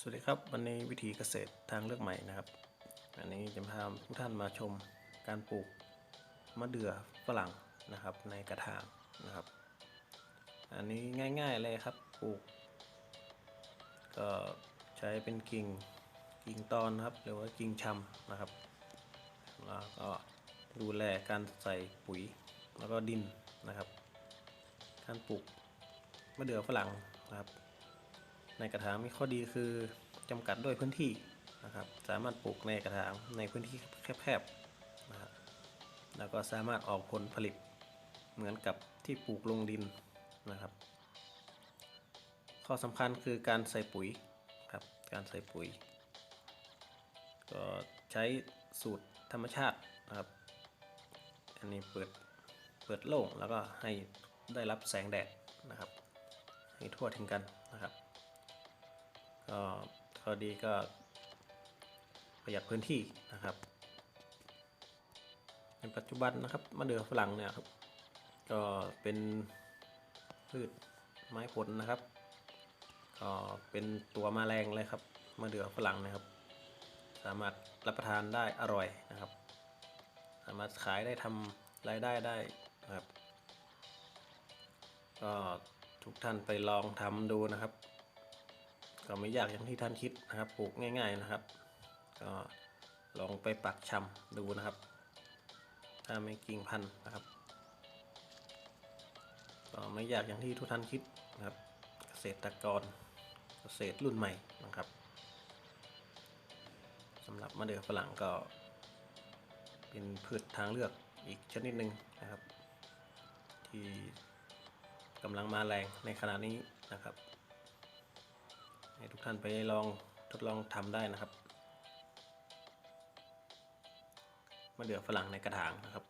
สวัสดีครับ วันนี้วิธีเกษตรทางเลือกใหม่นะครับ อันนี้จะพาทุกท่านมาชมการปลูกมะเดื่อฝรั่งนะครับ ในกระถางนะครับ อันนี้ง่ายๆเลยครับปลูก ก็ใช้เป็นกิ่งกิ่งตอนนะครับ หรือว่ากิ่งชำนะครับ แล้วก็ดูแลการใส่ปุ๋ยแล้วก็ดินนะครับ การปลูกมะเดื่อฝรั่งนะครับ ในกระถางมีข้อดีคือจำกัดด้วยพื้นที่นะครับ สามารถปลูกในกระถางในพื้นที่แคบๆนะครับแล้วก็สามารถออกผลผลิตเหมือนกับที่ปลูกลงดินนะครับ ข้อสำคัญคือการใส่ปุ๋ยครับ การใส่ปุ๋ย ก็ใช้สูตรธรรมชาตินะครับ อันนี้เปิดเปิดโล่งแล้วก็ให้ได้รับแสงแดดนะครับ ให้ทั่วถึงกันนะครับ ก็ข้อดีก็ประหยัดพื้นที่นะครับ ในปัจจุบันนะครับมะเดื่อฝรั่งเนี่ยครับ ก็เป็นพืชไม้ผลนะครับก็เป็นตัวแมาแรงเลยครับมะเดื่อฝรั่งนะครับ สามารถรับประทานได้อร่อยนะครับ สามารถขายได้ทำรายได้ได้นะครับ ก็ทุกท่านไปลองทำดูนะครับ ก็ไม่ยากอย่างที่ท่านคิดนะครับปลูกง่าย ๆนะครับ ก็ลองไปปักชำดูนะครับ ถ้าไม่กิ่งพันธุ์นะครับก็ไม่ยากอย่างที่ทุกท่านคิดนะครับ เกษตรกรเกษตรรุ่นใหม่นะครับสำหรับมะเดื่อฝรั่งก็ เป็นพืชทางเลือกอีกชนิดหนึ่งนะครับ ที่กำลังมาแรงในขณะนี้นะครับ ให้ทุกท่านไปลองทดลองทำได้นะครับมะเดื่อฝรั่งในกระถางนะครับ